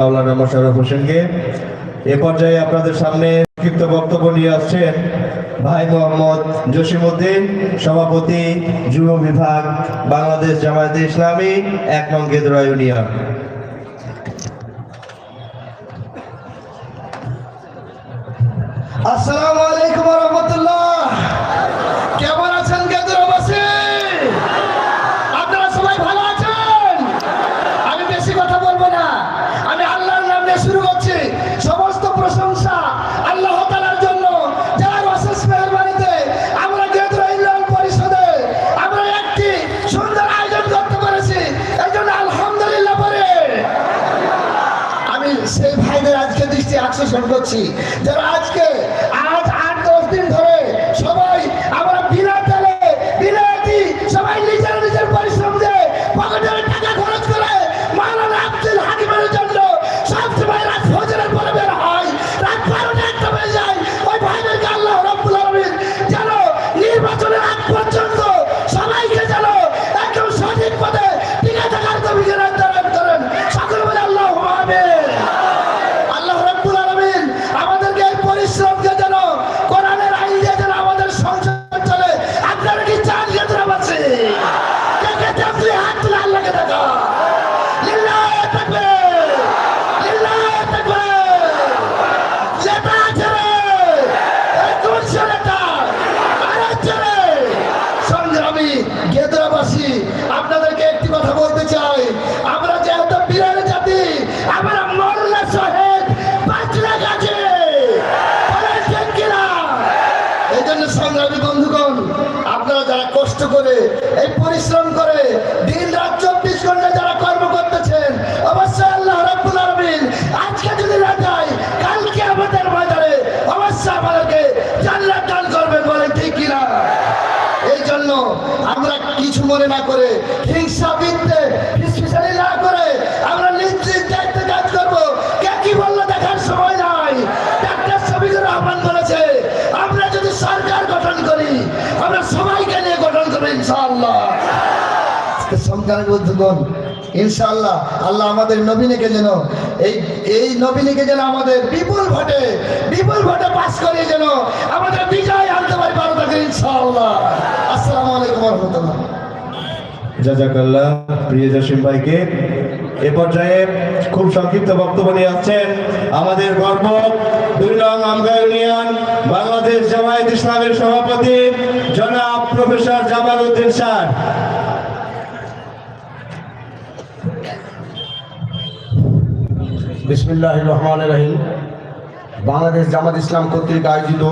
মাওলানা মোশাররফ হোসেনকে। এ পর্যায়ে আপনাদের সামনে সংক্ষিপ্ত বক্তব্য নিয়ে আসছেন ভাই মোহাম্মদ জসিমুদ্দিন সভাপতি, যুব বিভাগ, বাংলাদেশ জামায়াতে ইসলামী, এক নং গেদরা ইউনিয়ন। আসসালামু আলাইকুম রহমতুল্লাহ কেমন আছেন কেন্দ্রবাসী আপনারা সবাই ভালো আছেন আমি বেশি কথা বলব না আমি আল্লাহর নাম নিয়ে শুরু করছি সমস্ত প্রশংসা আল্লাহ তাআলার জন্য যার অশেষ মেহরবানিতে আমরা গেদরা ইউনিয়ন পরিষদে আমরা একটি সুন্দর আয়োজন করতে পেরেছি এই জন্য আলহামদুলিল্লাহ পরে আমি সেই ভাইদের আজকে করছি। যারা আজকে মনে না করে, হিংসা বিদ্যে স্পেশালি না করে, আমরা নিশ্চিত দায়িত্বে কাজ করব। কে কি বলল দেখার সময় নাই। ডাক্তার শফিকুর রহমান বলেছে, আমরা যদি সরকার গঠন করি, আমরা সবাইকে নিয়ে গঠন করব ইনশাআল্লাহ। সংগ্রামী বন্ধুগণ, ইনশাআল্লাহ আল্লাহ আমাদের নবীনকে যেন এই এই নবীনকে যেন আমাদের বিপুল ভোটে বিপুল ভোটে পাস করিয়ে যেন আমাদের বিজয় আনতে পারি ভালো থাকে ইনশাআল্লাহ। আসসালামু আলাইকুম রহমতুল্লাহ। জাজাকাল্লাহ, প্রিয় জসিম ভাইকে। এ পর্যায়ে খুব সংক্ষিপ্ত বক্তব্য নিয়ে আসছেন আমাদের গর্ব, দুই নং আমগা ইউনিয়ন, বাংলাদেশ জামায়াত ইসলামের সভাপতি, জনাব প্রফেসর জামাল উদ্দিন স্যার। বিসমিল্লাহ রহমান রহিম। বাংলাদেশ জামাত ইসলাম কর্তৃক আয়োজিত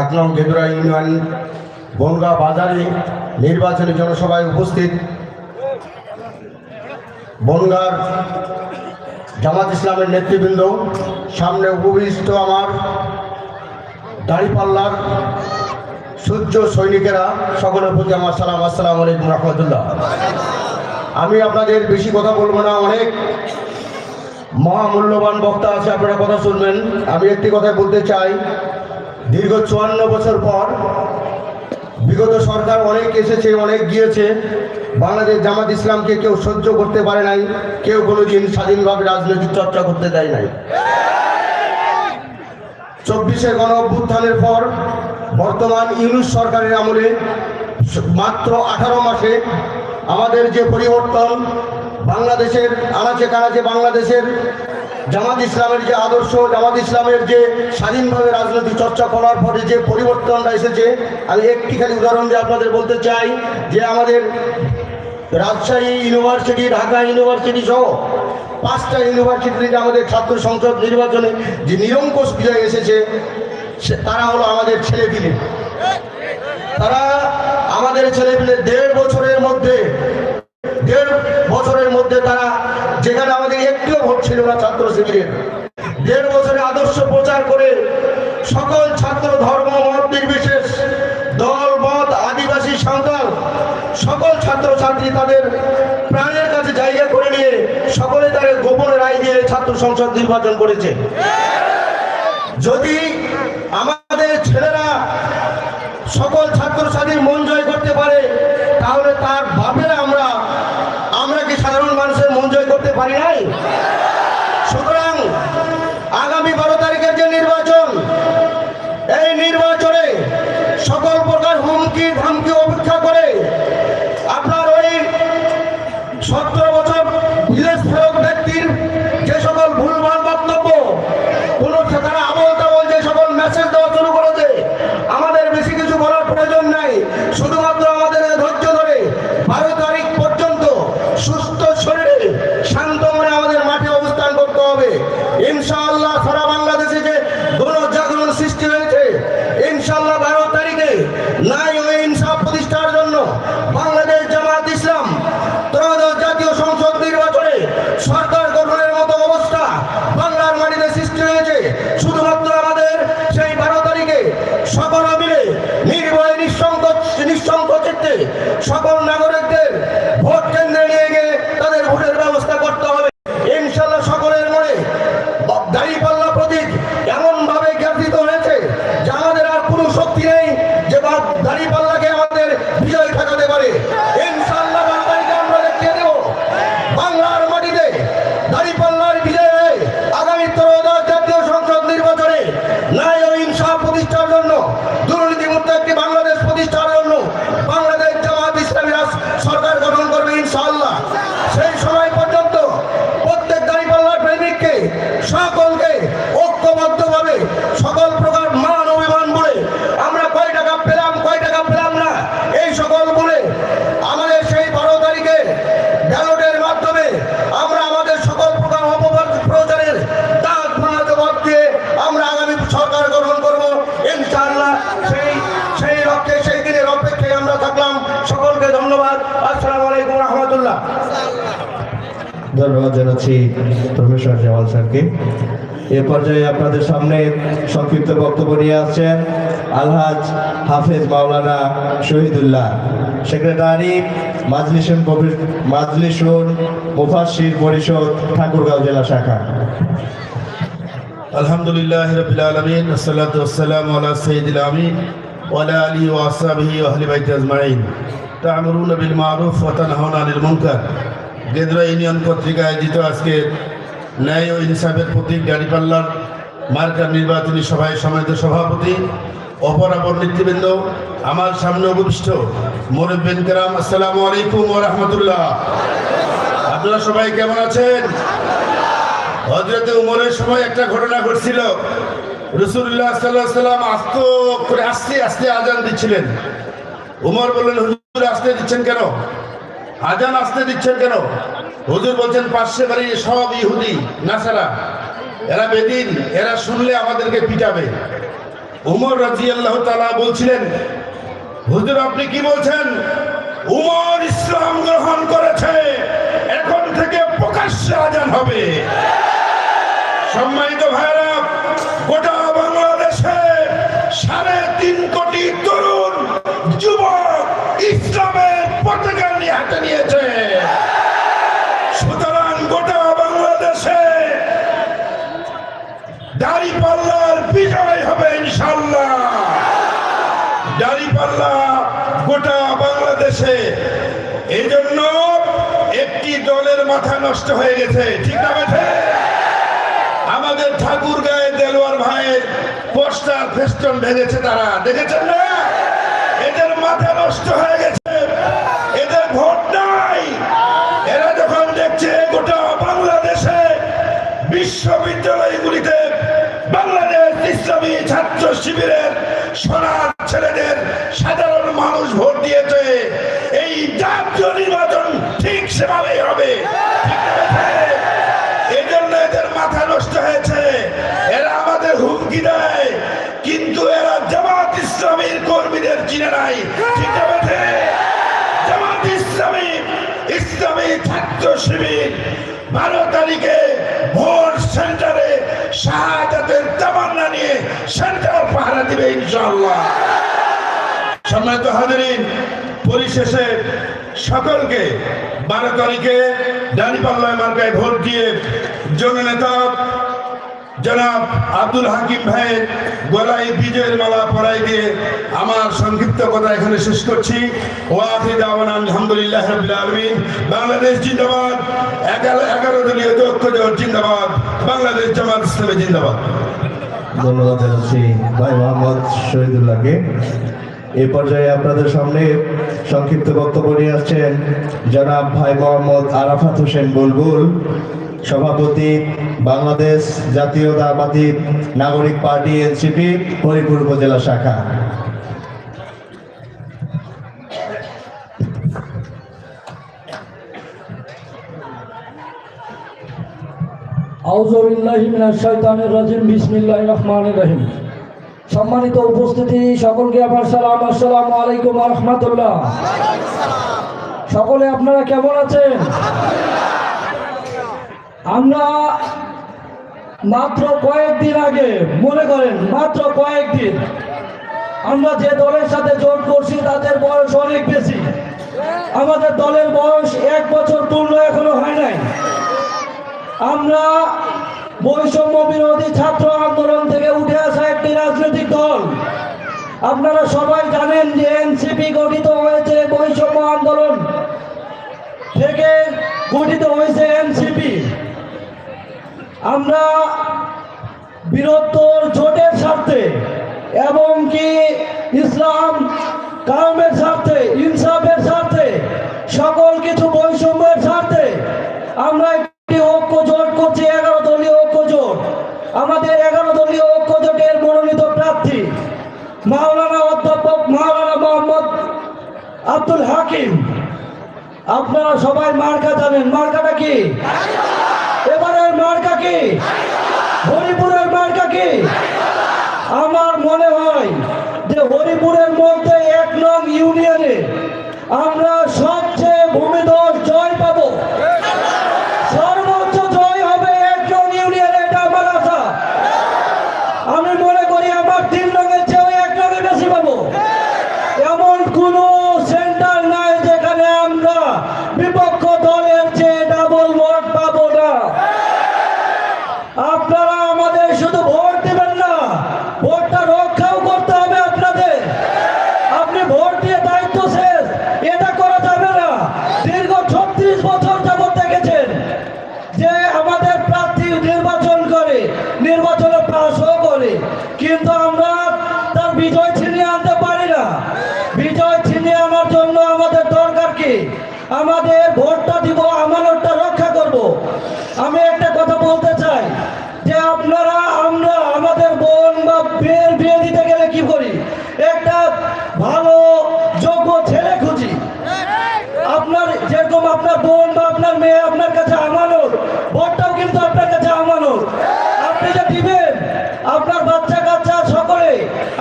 এক নং গেদুরা ইউনিয়ন বনগা বাজারে নির্বাচনী জনসভায় উপস্থিত বনগার জামাত ইসলামের নেতৃবৃন্দ, সামনে উপবিষ্ট আমার দাড়িপাল্লার সূর্য সৈনিকেরা, সকলের প্রতি আমার সালাম, আসসালামু আলাইকুম রহমতুল্লাহ। আমি আপনাদের বেশি কথা বলব না, অনেক মহামূল্যবান বক্তা আছে, আপনারা কথা শুনবেন। আমি একটি কথা বলতে চাই, দীর্ঘ চুয়ান্ন বছর পর বিগত সরকার অনেক এসেছে, অনেক গিয়েছে। বাংলাদেশ জামাত ইসলামকে কেউ সহ্য করতে পারে নাই, কেউ কোনোদিন স্বাধীনভাবে রাজনৈতিক চর্চা করতে দেয় নাই। চব্বিশে গণ অভ্যুত্থানের পর বর্তমান ইউনুস সরকারের আমলে মাত্র আঠারো মাসে আমাদের যে পরিবর্তন বাংলাদেশের আনাচে কানাচে বাংলাদেশের জামাত ইসলামের যে আদর্শ, জামাত ইসলামের যে স্বাধীনভাবে রাজনৈতিক চর্চা করার পরে যে পরিবর্তনটা এসেছে, আমি একটি খালি উদাহরণ দিয়ে আপনাদের বলতে চাই যে আমাদের রাজশাহী ইউনিভার্সিটি, ঢাকা ইউনিভার্সিটি সহ পাঁচটা ইউনিভার্সিটিতে আমাদের ছাত্র সংসদ নির্বাচনে যে নিরঙ্কুশ বিজয় এসেছে তারা হলো আমাদের ছেলেপিলে। তারা আমাদের ছেলেপিলে দেড় বছরের মধ্যে দেড় বছরের মধ্যে তারা যেখানে আমাদের একটিও ভোট ছিল না ছাত্র শিবিরের। দেড় বছরে আদর্শ প্রচার করে সকল ছাত্র, ধর্ম, মত নির্বিশেষ, দল, মত, আদিবাসী, সাঁওতাল, সকল ছাত্র ছাত্রী তাদের প্রাণের কাছে জায়গা করে নিয়ে সকলে তাদের গোপন রায় দিয়ে ছাত্র সংসদ নির্বাচন করেছে। যদি আমাদের ছেলেরা সকল ছাত্রছাত্রীর মন জয় করতে পারে, তাহলে তার বাপেরা আমরা আমরা কি সাধারণ মানুষের মন জয় করতে পারি নাই করছি প্রফেসর জামাল স্যারকে। এ পর্যায়ে আপনাদের সামনে সংক্ষিপ্ত বক্তব্য নিয়ে আসছেন আলহাজ হাফেজ মাওলানা শহীদুল্লাহ, সেক্রেটারি মাজলিসুন মাজলিসুন মুফাসির পরিষদ ঠাকুরগাঁও জেলা শাখা। আলহামদুলিল্লাহ রবিল আলমিন আলা সঈদুল আমিন ওয়ালা আলী ওয়াসাবি ওহলি বাইত আজমাইন। তা'মুরুনা বিল মারুফ ওয়া তানহাউনা আনিল মুনকার। গেদরা ইউনিয়ন কর্তৃক আয়োজিত আজকে ন্যায় ও ইনসাফের প্রতীক গাড়িপাল্লার মার্কার নির্বাচনী সভায় সমিত সভাপতি অপরাপর নেতৃবৃন্দ, আমার সামনে উপবিষ্ট মুরব্বিন কেরাম, আসসালামু আলাইকুম রাহমাতুল্লাহ। আপনারা সবাই কেমন আছেন? হজরতে উমরের সময় একটা ঘটনা ঘটছিল। রসুল্লাহ সাল্লাহ সাল্লাম আস্ত করে আস্তে আস্তে আজান দিচ্ছিলেন। উমর বললেন, হুজুর, আসতে দিচ্ছেন কেন? আজান আসতে দিচ্ছেন কেন? হুজুর বলছেন পাশে বাড়ি সব ইহুদি, নাসারা। এরা বেদিন, এরা শুনলে আমাদেরকে পিটাবে। উমর রাজি আল্লাহ তালা বলছিলেন, হুজুর আপনি কি বলছেন? উমর ইসলাম গ্রহণ করেছে, এখন থেকে প্রকাশ্যে আজান হবে। সম্মানিত ভাইরা গোটা বাংলাদেশে সাড়ে তিন কোটি তরুণ, যুবক ইসলামের পতাকা নিয়ে হাতে নিয়েছে সুতরাং গোটা বাংলাদেশে দাড়ি পাল্লার বিজয় হবে ইনশাল্লাহ দাড়ি পাল্লা গোটা বাংলাদেশে এই জন্য একটি দলের মাথা নষ্ট হয়ে গেছে। ঠিক না আমাদের ঠাকুর গায়ে দেলোয়ার ভাইয়ের পোস্টার ফেস্টন ভেঙেছে তারা। দেখেছেন না? এদের মাথা নষ্ট হয়ে গেছে। বিশ্ববিদ্যালয়গুলিতে বাংলাদেশ ইসলামী ছাত্র শিবিরের সোনার ছেলেদের সাধারণ মানুষ ভোট দিয়েছে, এই জাতীয় নির্বাচন ঠিক সেভাবেই হবে। চিনে নাই ঠিক জামাত ইসলামী ইসলামী ছাত্র শিবির বারো তারিখে ভোট সেন্টারে শাহাদাতের তামান্না নিয়ে সেন্টার পাহারা দিবে ইনশাআল্লাহ। সম্মানিত হাজারিন, পরিশেষে সকলকে বারো তারিখে ডানিপাল্লায় মার্কায় ভোট দিয়ে জননেতা জনাব আব্দুল হাকিম ভাইয়ের গলায় বিজয়ের মালা পরাই দিয়ে আমার সংক্ষিপ্ত কথা এখানে শেষ করছি। বাংলাদেশ জিন্দাবাদ। এগারো এগারো দলীয় ঐক্য জোট জিন্দাবাদ। বাংলাদেশ জামাত ইসলামী জিন্দাবাদ। ধন্যবাদ জানাচ্ছি ভাই মোহাম্মদ শহীদুল্লাহকে। এ পর্যায়ে আপনাদের সামনে সংক্ষিপ্ত বক্তব্য নিয়ে আসছেন জনাব ভাই মোহাম্মদ আরাফাত হোসেন বুলবুল, সভাপতি বাংলাদেশ জাতীয়তাবাদী নাগরিক পার্টি এনসিপি হরিপুর উপজেলা শাখা। রহিম। সম্মানিত উপস্থিতি, সকলকে আমার সালাম, আসসালামু আলাইকুম রহমতুল্লাহ। সকলে আপনারা কেমন আছেন? আমরা মাত্র কয়েকদিন আগে, মনে করেন, মাত্র কয়েকদিন আমরা যে দলের সাথে জোট করছি, তাদের বয়স অনেক বেশি। আমাদের দলের বয়স এক বছর পূর্ণ এখনও হয় নাই। আমরা বৈষম্য বিরোধী ছাত্র আন্দোলন থেকে উঠে আসা একটি রাজনৈতিক দল। আপনারা সবাই জানেন যে এনসিপি গঠিত হয়েছে বৈষম্য আন্দোলন থেকে গঠিত হয়েছে এনসিপি। আমরা বীরত্বর জোটের স্বার্থে এবং কি ইসলাম কাউমের স্বার্থে, ইনসাফের স্বার্থে, সকল কিছু বৈষম্যের স্বার্থে আমরা আমাদের এগারো দলীয় ঐক্য জোটের মনোনীত প্রার্থী মাওলানা অধ্যাপক মাওলানা মোহাম্মদ আব্দুল হাকিম। আপনারা সবাই মার্কা জানেন। মার্কাটা কি? এবারের মার্কা কি? হরিপুরের মার্কা কি? আমার মনে হয় যে হরিপুরের মধ্যে এক নং ইউনিয়নে আমরা সবচেয়ে ভূমিধস জয় পাবো সর্ব শুধু ভোট দেবেন না ভোটটা রক্ষাও করতে হবে আপনাদের আপনি ভোট দিয়ে দায়িত্ব শেষ এটা করা যাবে না দীর্ঘ ছত্রিশ বছর যাবত দেখেছেন যে আমাদের প্রার্থী নির্বাচন করে নির্বাচনে পাশও করে কিন্তু আমরা তার বিজয় ছিনিয়ে আনতে পারি না বিজয় ছিনিয়ে আনার জন্য আমাদের দরকার কি আমাদের ভোটটা দিব আমানতটা রক্ষা করব। আমি একটা কথা বলতে চাই যে আপনারা আমরা আমাদের বোন বা বিয়ের বিয়ে দিতে গেলে কি করি একটা ভালো যোগ্য ছেলে খুঁজি আপনার যেরকম আপনার বোন বা আপনার মেয়ে আপনার কাছে আমানত ভোটটাও কিন্তু আপনার কাছে আমানত আপনি যে দিবেন আপনার বাচ্চা কাচ্চা সকলে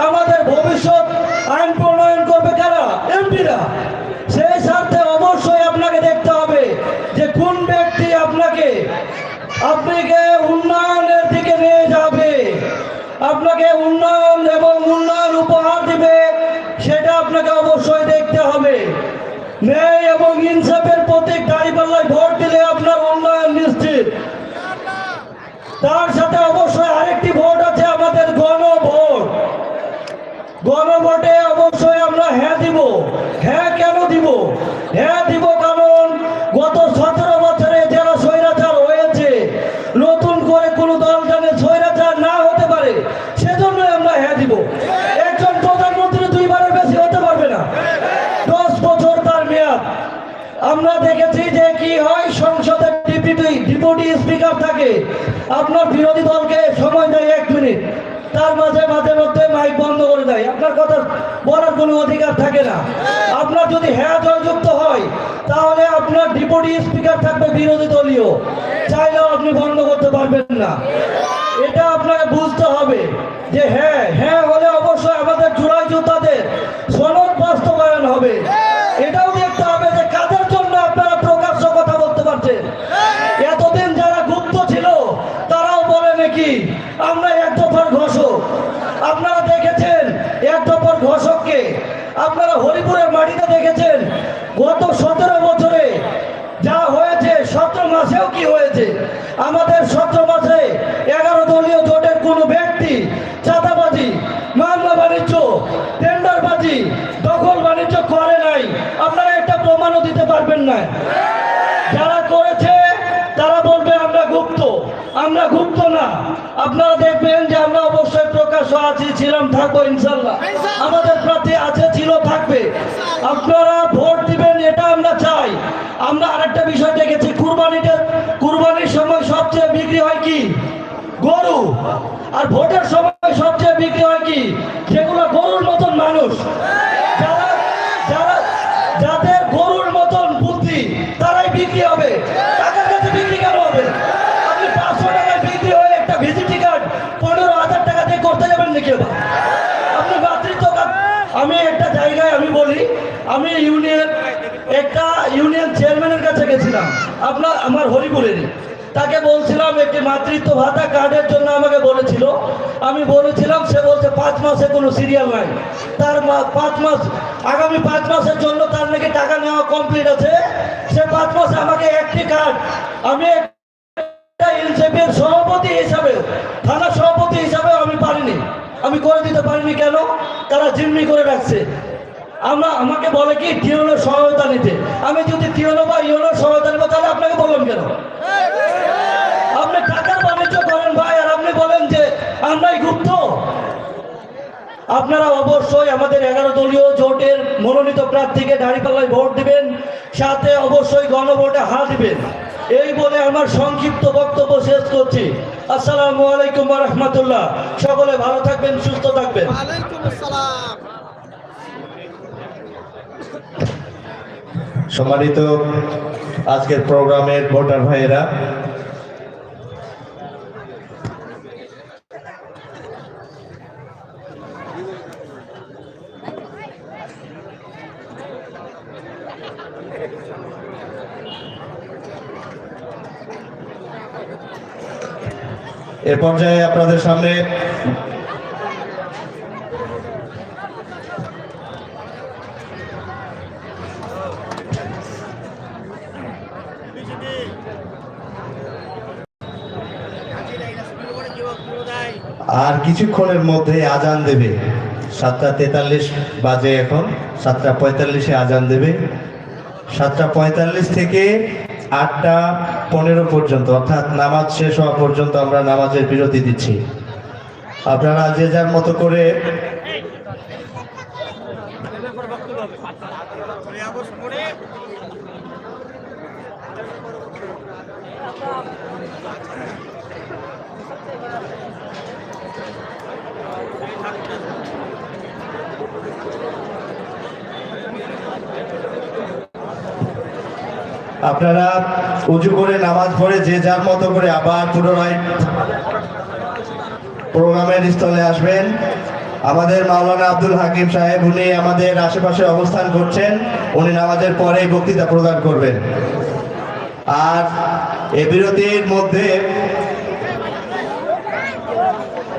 আমাদের ভবিষ্যৎ আইন প্রণয়ন করবে কারা এমপিরা সেই স্বার্থে অবশ্যই আপনাকে দেখতে হবে যে কোন ব্যক্তি আপনাকে আপনাকে উন্নয়নের দিকে নিয়ে যাবে আপনাকে উন্নয়ন এবং উন্নয়ন উপহার দিবে সেটা আপনাকে অবশ্যই দেখতে হবে। ন্যায় এবং ইনসাফের প্রতীক দাঁড়িপাল্লায় ভোট দিলে আপনার উন্নয়ন নিশ্চিত। তার সাথে অবশ্যই আরেকটি ভোট আছে আমাদের গণভোট। গণভোটে অবশ্যই আমরা হ্যাঁ দিব। হ্যাঁ কেন দিব? হ্যাঁ দিব কারণ গত সতেরো বছরে যারা স্বৈরাচার হয়েছে নতুন করে কোনো দল জানে স্বৈরাচার না হতে পারে সেজন্য আমরা হ্যাঁ দিব একজন প্রধানমন্ত্রী দুইবারের বেশি হতে পারবে না দশ বছর তার মেয়াদ আমরা দেখেছি যে কি হয় সংসদের ডিপুটি ডিপুটি স্পিকার থাকে। আপনার বিরোধী দলকে সময় দেয় এক মিনিট। তার মাঝে মাঝে মধ্যে মাইক বন্ধ করে দেয়। আপনার কথা বলার কোনো অধিকার থাকে না। আপনার যদি হ্যাঁ জয়যুক্ত হয়, তাহলে আপনার ডিপুটি স্পিকার থাকবে বিরোধী দলীয়। চাইলেও আপনি বন্ধ করতে পারবেন না। এটা আপনাকে বুঝতে হবে যে হ্যাঁ হ্যাঁ হলে অবশ্যই আমাদের জুলাই যোদ্ধাদের সনদ বাস্তবায়ন হবে এটাও দেখতে হবে যে কাদের জন্য আপনারা প্রকাশ্য কথা বলতে পারছেন এতদিন যারা গুপ্ত ছিল তারাও বলে নাকি আমরা এক দফার ঘোষক আপনারা দেখেছেন এক দফার ঘোষককে আপনারা হরিপুরের মাটিতে দেখেছেন গত সতেরো বছরে যা হয়েছে সতেরো মাসেও কি হয়েছে? আমাদের সতেরো মাসে এগারো দলীয় জোটের কোনো ব্যক্তি চাঁদাবাজি মামলা বাণিজ্য টেন্ডারবাজি দখল বাণিজ্য করে নাই। আপনারা একটা প্রমাণও দিতে পারবেন না। যারা করেছে তারা বলবে আমরা গুপ্ত। আমরা গুপ্ত না। আপনারা দেখবেন যে আমরা অবশ্যই প্রকাশ্য আছি ছিলাম থাকব ইনশাল্লাহ। আমাদের প্রার্থী আছে ছিল থাকবে। আপনারা ভোট দিবেন এটা আমরা চাই। আমরা আরেকটা বিষয় দেখেছি কুরবানিটা কুরবানির সময় সবচেয়ে বিক্রি হয় কি? গরু। আর ভোটের সময় সবচেয়ে বিক্রি হয় কি? যেগুলো গরুর মতন মানুষ। যারা যারা, যাদের গরুর মতন বুদ্ধি, তারাই বিক্রি হবে। কাছে বিক্রি কেন হবে? আপনি পাঁচশো টাকায় বিক্রি একটা কার্ড পনেরো হাজার টাকা দিয়ে করতে যাবেন আপনি আমি একটা জায়গায় আমি বলি, আমি ইউনিয়ন একটা ইউনিয়ন চেয়ারম্যানের কাছে গেছিলাম। আপনার, আমার হরিপুরেরই। তাকে বলছিলাম, একটি মাতৃত্ব ভাতা কার্ডের জন্য আমাকে বলেছিল। আমি বলেছিলাম, সে বলছে, পাঁচ মাসে কোনো সিরিয়াল নাই। তার পাঁচ মাস, আগামী পাঁচ মাসের জন্য তার নাকি টাকা নেওয়া কমপ্লিট আছে। সে পাঁচ মাসে আমাকে একটি কার্ড, আমি একটা সভাপতি হিসাবে, থানা সভাপতি হিসাবে আমি পারিনি। আমি করে দিতে পারিনি কেন? তারা জিম্মি করে রাখছে। আমরা আমাকে বলে কি টিওনোর সহায়তা নিতে। আমি যদি টিওনো বা ইউনোর সহায়তা নেব, তাহলে আপনাকে বললাম কেন? আপনি টাকার বাণিজ্য করেন ভাই, আর আপনি বলেন যে, আমরাই গুপ্ত। আপনারা অবশ্যই আমাদের এগারো দলীয় জোটের মনোনীত প্রার্থীকে দাঁড়িপাল্লায় ভোট দিবেন, সাথে অবশ্যই গণভোটে হা দিবেন। এই বলে আমার সংক্ষিপ্ত বক্তব্য শেষ করছি। আসসালামু আলাইকুম রহমতুল্লাহ। সকলে ভালো থাকবেন, সুস্থ থাকবেন। সম্মানিত আজকের প্রোগ্রামের ভোটার ভাইয়েরা এ পর্যায়ে আপনাদের সামনে আর কিছুক্ষণের মধ্যে আজান দেবে। সাতটা তেতাল্লিশ বাজে এখন, সাতটা পঁয়তাল্লিশে আজান দেবে। সাতটা পঁয়তাল্লিশ থেকে আটটা পনেরো পর্যন্ত, অর্থাৎ নামাজ শেষ হওয়া পর্যন্ত আমরা নামাজের বিরতি দিচ্ছি। আপনারা যে যার মতো করে আপনারা উঁচু করে নামাজ পড়ে যে যার মতো করে আবার পুনরায় প্রোগ্রামের স্থলে আসবেন। আমাদের মাওলানা আব্দুল হাকিম সাহেব, উনি আমাদের আশেপাশে অবস্থান করছেন। উনি নামাজের পরে বক্তৃতা প্রদান করবেন। আর এ বিরতির মধ্যে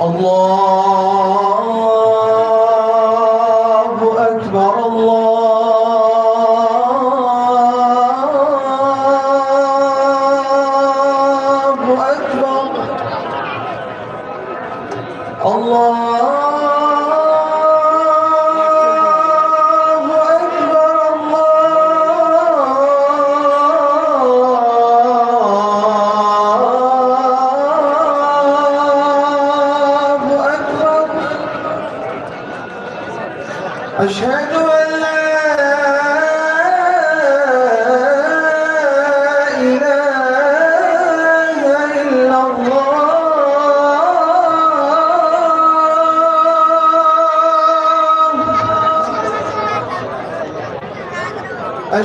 Allah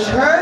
বসে